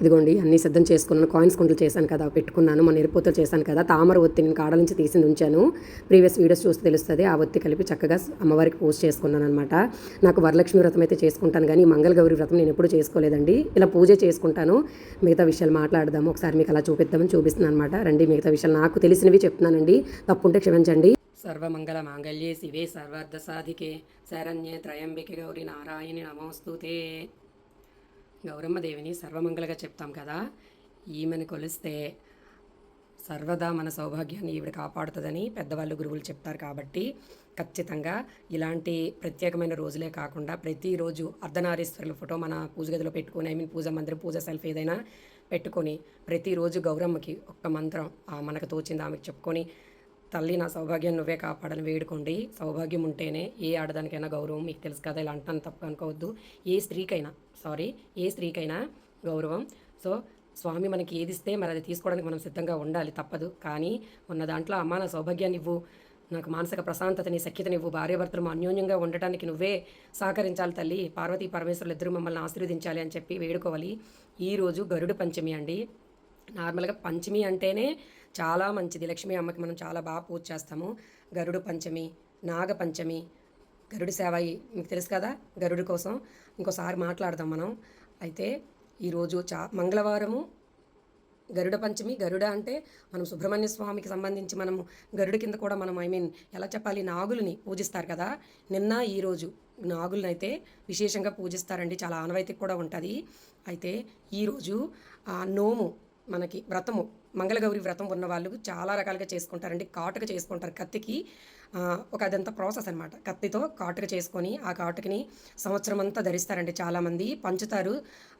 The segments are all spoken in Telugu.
ఇదిగోండి అన్నీ సిద్ధం చేసుకున్నాను కాయిన్స్ కుండలు చేశాను కదా పెట్టుకున్నాను మన ఎరుపోతలు చేశాను కదా తామర ఒత్తి నేను కాడల నుంచి తీసింది ఉంచాను. ప్రీవియస్ వీడియోస్ చూస్తే తెలుస్తుంది ఆ ఒత్తి కలిపి చక్కగా అమ్మవారికి పోస్ట్ చేసుకున్నాను అనమాట నాకు వరలక్ష్మి వ్రతం అయితే చేసుకుంటాను కానీ మంగళగౌరి వ్రతం నేను ఎప్పుడు చేసుకోలేదండి. ఇలా పూజ చేసుకుంటాను. మిగతా విషయాలు మాట్లాడదాము ఒకసారి మీకు అలా చూపిద్దామని చూపిస్తున్నాను అనమాట రండి మిగతా విషయాలు నాకు తెలిసినవి చెప్తున్నానండి. తప్పుంటే క్షమించండి. సర్వమంగళ మాంగళ్యే శివే సర్వార్థ సాధికే. శరణ్యే త్రయంబికే గౌరి నారాయణి నమోస్తుతే. గౌరమ్మ దేవిని సర్వమంగళగా చెప్తాం కదా. ఈమెను కొలిస్తే సర్వదా మన సౌభాగ్యాన్ని ఈవిడ కాపాడుతుందని పెద్దవాళ్ళు గురువులు చెప్తారు కాబట్టి ఖచ్చితంగా ఇలాంటి ప్రత్యేకమైన రోజులే కాకుండా ప్రతిరోజు అర్ధనారీశ్వరుల ఫోటో మన పూజ గదిలో పెట్టుకొని ఐ మీన్ పూజ మందిరం పూజ సెల్ఫ్ ఏదైనా పెట్టుకొని ప్రతిరోజు గౌరమ్మకి ఒక్క మంత్రం ఆ మనకు తోచింది ఆమెకు చెప్పుకొని తల్లి నా సౌభాగ్యం నువ్వే కాపాడని వేడుకోండి. సౌభాగ్యం ఉంటేనే ఏ ఆడదానికైనా గౌరవం. మీకు తెలుసు కదా ఇలా అంటాను తప్పు అనుకోవద్దు. ఏ స్త్రీకైనా సారీ ఏ స్త్రీకైనా గౌరవం. సో స్వామి మనకి ఏది ఇస్తే మరి అది తీసుకోవడానికి మనం సిద్ధంగా ఉండాలి తప్పదు. కానీ ఉన్న దాంట్లో అమ్మ నా సౌభాగ్యాన్ని ఇవ్వు. నాకు మానసిక ప్రశాంతతని సఖ్యతనివ్వు భార్యాభర్తలు అన్యోన్యంగా ఉండటానికి నువ్వే సహకరించాలి తల్లి. పార్వతీ పరమేశ్వరులు ఇద్దరు మమ్మల్ని ఆశీర్వదించాలి అని చెప్పి వేడుకోవాలి. ఈరోజు గరుడు పంచమి అండి. నార్మల్గా పంచమి అంటేనే చాలా మంచిది. లక్ష్మీ అమ్మకి మనం చాలా బాగా పూజ చేస్తాము. గరుడు పంచమి నాగ పంచమి గరుడు సేవాయి మీకు తెలుసు కదా? గరుడు కోసం ఇంకోసారి మాట్లాడదాం మనం. అయితే ఈరోజు చా మంగళవారము గరుడ పంచమి. గరుడ అంటే మనం సుబ్రహ్మణ్య స్వామికి సంబంధించి మనము గరుడ కింద కూడా మనం ఐ మీన్ ఎలా చెప్పాలి? నాగులని పూజిస్తారు కదా? నిన్న ఈరోజు నాగులను అయితే విశేషంగా పూజిస్తారండి. చాలా ఆనవాయితీ కూడా ఉంటుంది. అయితే ఈరోజు ఆ నోము మనకి వ్రతము మంగళగౌరి వ్రతం ఉన్న వాళ్ళు చాలా రకాలుగా చేసుకుంటారండి. కాటుక చేసుకుంటారు కత్తికి. ఒక అదంతా ప్రాసెస్ అనమాట కత్తితో కాటుక చేసుకొని ఆ కాటుకని సంవత్సరం అంతా ధరిస్తారండి చాలామంది. పంచుతారు.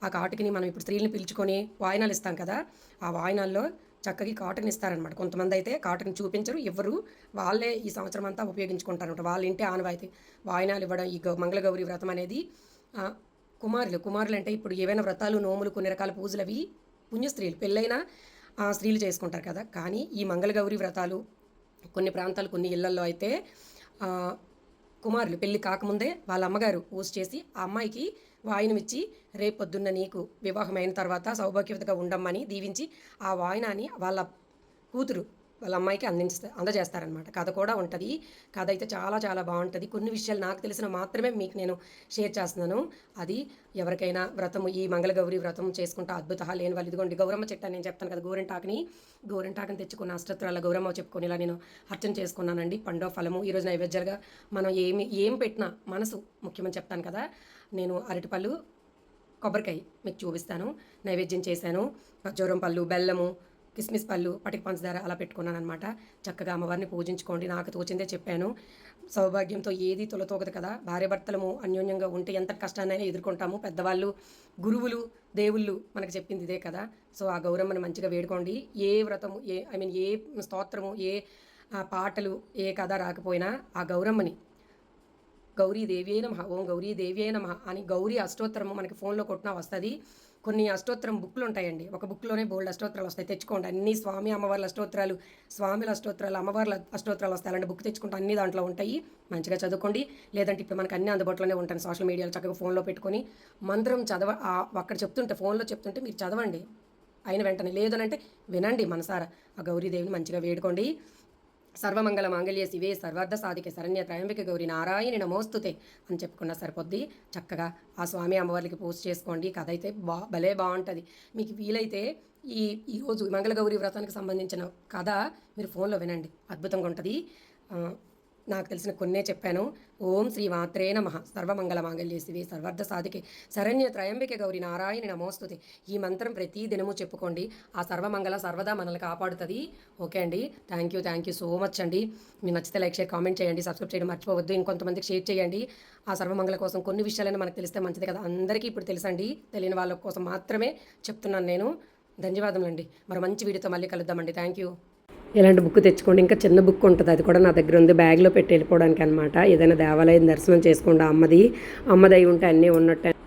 ఆ కాటుకని మనం ఇప్పుడు స్త్రీలను పిలుచుకొని వాయినాలు ఇస్తాం కదా ఆ వాయినాల్లో చక్కగా కాటుకని ఇస్తారనమాట కొంతమంది అయితే కాటుకని చూపించరు ఇవ్వరు వాళ్ళే ఈ సంవత్సరం అంతా ఉపయోగించుకుంటారనమాట వాళ్ళ ఇంటి ఆనవాయితీ. వాయినాలు ఇవ్వడం ఈ మంగళగౌరి వ్రతం అనేది కుమారులు కుమారులు. అంటే ఇప్పుడు ఏవైనా వ్రతాలు నోములు కొన్ని రకాల పూజలు అవి పుణ్య స్త్రీలు పెళ్ళైన ఆ, స్త్రీలు చేసుకుంటారు కదా. కానీ ఈ మంగళగౌరి వ్రతాలు కొన్ని ప్రాంతాలు కొన్ని ఇళ్ళల్లో అయితే కుమారులు పెళ్ళి కాకముందే వాళ్ళ అమ్మగారు పూజ చేసి ఆ అమ్మాయికి వాయినమిచ్చి రేపు పొద్దున్న నీకు వివాహమైన తర్వాత సౌభాగ్యవతగా ఉండమ్మని దీవించి ఆ వాయినాన్ని వాళ్ళ కూతురు వాళ్ళ అమ్మాయికి అందించ అందజేస్తారనమాట కథ కూడా ఉంటుంది. కథ అయితే చాలా చాలా బాగుంటుంది. కొన్ని విషయాలు నాకు తెలిసిన మాత్రమే మీకు నేను షేర్ చేస్తున్నాను. అది ఎవరికైనా వ్రతం ఈ మంగళగౌరి వ్రతం చేసుకుంటా అద్భుత లేని వాళ్ళు. ఇదిగోండి గౌరమ్మ చెట్టు నేను చెప్తాను కదా గోరింటాకుని. గోరింటాకుని తెచ్చుకున్న అష్టత్రాల గౌరమ్మ చెప్పుకొని ఇలా నేను అర్చన చేసుకున్నానండి. పండో ఫలము. ఈరోజు నైవేద్యాలుగా మనం ఏమి ఏం పెట్టినా మనసు ముఖ్యమని చెప్తాను కదా. నేను అరటిపళ్ళు కొబ్బరికాయ మీకు చూపిస్తాను. నైవేద్యం చేశాను. ఖర్జూరం పళ్ళు బెల్లము కిస్మిస్ పళ్ళు పటిక పంచదార అలా పెట్టుకున్నాను అనమాట చక్కగా అమ్మవారిని పూజించుకోండి. నాకు తోచిందే చెప్పాను. సౌభాగ్యంతో ఏది తొలతోగదు కదా. భార్యభర్తలము అన్యోన్యంగా ఉంటే ఎంత కష్టాన్నైనా ఎదుర్కొంటాము. పెద్దవాళ్ళు గురువులు దేవుళ్ళు మనకు చెప్పింది ఇదే కదా. సో ఆ గౌరమ్మని మంచిగా వేడుకోండి. ఏ వ్రతము ఏ ఐ మీన్ ఏ స్తోత్రము ఏ ఆ, పాటలు ఏ కథ రాకపోయినా ఆ గౌరమ్మని గౌరీదేవి అయిన మహా ఓం గౌరీ అయిన మహా అని గౌరీ అష్టోత్తరము మనకి ఫోన్లో కొట్టినా వస్తుంది. కొన్ని అష్టోత్తరం బుక్లు ఉంటాయండి. ఒక బుక్లోనే బోల్డ్ అష్టోత్తరాలు వస్తాయి. తెచ్చుకోండి. అన్ని స్వామి అమ్మవార్ల అష్టోత్తరాలు స్వామిల అష్టోత్తరాలు అమ్మవార్ల అష్టోత్తరాలు వస్తాయి. అలాంటి బుక్ తెచ్చుకుంటే అన్ని దాంట్లో ఉంటాయి. మంచిగా చదువుకోండి. లేదంటే ఇప్పుడు మనకు అన్ని అందుబాటులోనే ఉంటాయి. సోషల్ మీడియాలో చక్కగా ఫోన్లో పెట్టుకొని మంత్రం చదవ అక్కడ చెప్తుంటే ఫోన్లో చెప్తుంటే మీరు చదవండి. అయిన వెంటనే. లేదనంటే వినండి మనసారా. ఆ గౌరీదేవిని మంచిగా వేడుకోండి. సర్వమంగళ మాంగళ్య శివే సర్వార్థ సాధిక శరణ్య త్రయంబిక గౌరి నారాయణి నమోస్తుతే అని చెప్పుకున్న సరిపోద్ది. చక్కగా ఆ స్వామి అమ్మవారికి పూజ చేసుకోండి. కథ అయితే బా భలే బాగుంటుంది. మీకు వీలైతే ఈ ఈరోజు మంగళగౌరి వ్రతానికి సంబంధించిన కథ మీరు ఫోన్లో వినండి. అద్భుతంగా ఉంటుంది. నాకు తెలిసిన కొన్నే చెప్పాను. ఓం శ్రీ మాత్రే నమ. సర్వమంగళ మాంగళ్య శివే సర్వార్థ సాధికి. శరణ్య త్రయంబిక గౌరి నారాయణి నమోస్తుతి. ఈ మంత్రం ప్రతి దినము చెప్పుకోండి. ఆ సర్వమంగళ సర్వదా మనల్ని కాపాడుతుంది. ఓకే అండి. Thank you thank you so much అండి. మీరు నచ్చితే లైక్ షేర్ కామెంట్ చేయండి. సబ్స్క్రైబ్ చేయడం మర్చిపోవద్దు. ఇంకొంతమందికి షేర్ చేయండి. ఆ సర్వమంగళ కోసం కొన్ని విషయాలైనా మనకు తెలిస్తే మంచిది కదా. అందరికీ ఇప్పుడు తెలుసండి. తెలియని వాళ్ళ కోసం మాత్రమే చెప్తున్నాను నేను. ధన్యవాదములండి. మరి మంచి వీడియోతో మళ్ళీ కలుద్దామండి. Thank you. ఇలాంటి బుక్ తెచ్చుకోండి. ఇంకా చిన్న బుక్ ఉంటుంది. అది కూడా నా దగ్గర ఉంది. బ్యాగ్లో పెట్టి వెళ్ళిపోవడానికి అనమాట ఏదైనా దేవాలయం దర్శనం చేసుకోండి. అమ్మది అమ్మది అయి ఉంటే అన్నీ ఉన్నట్టు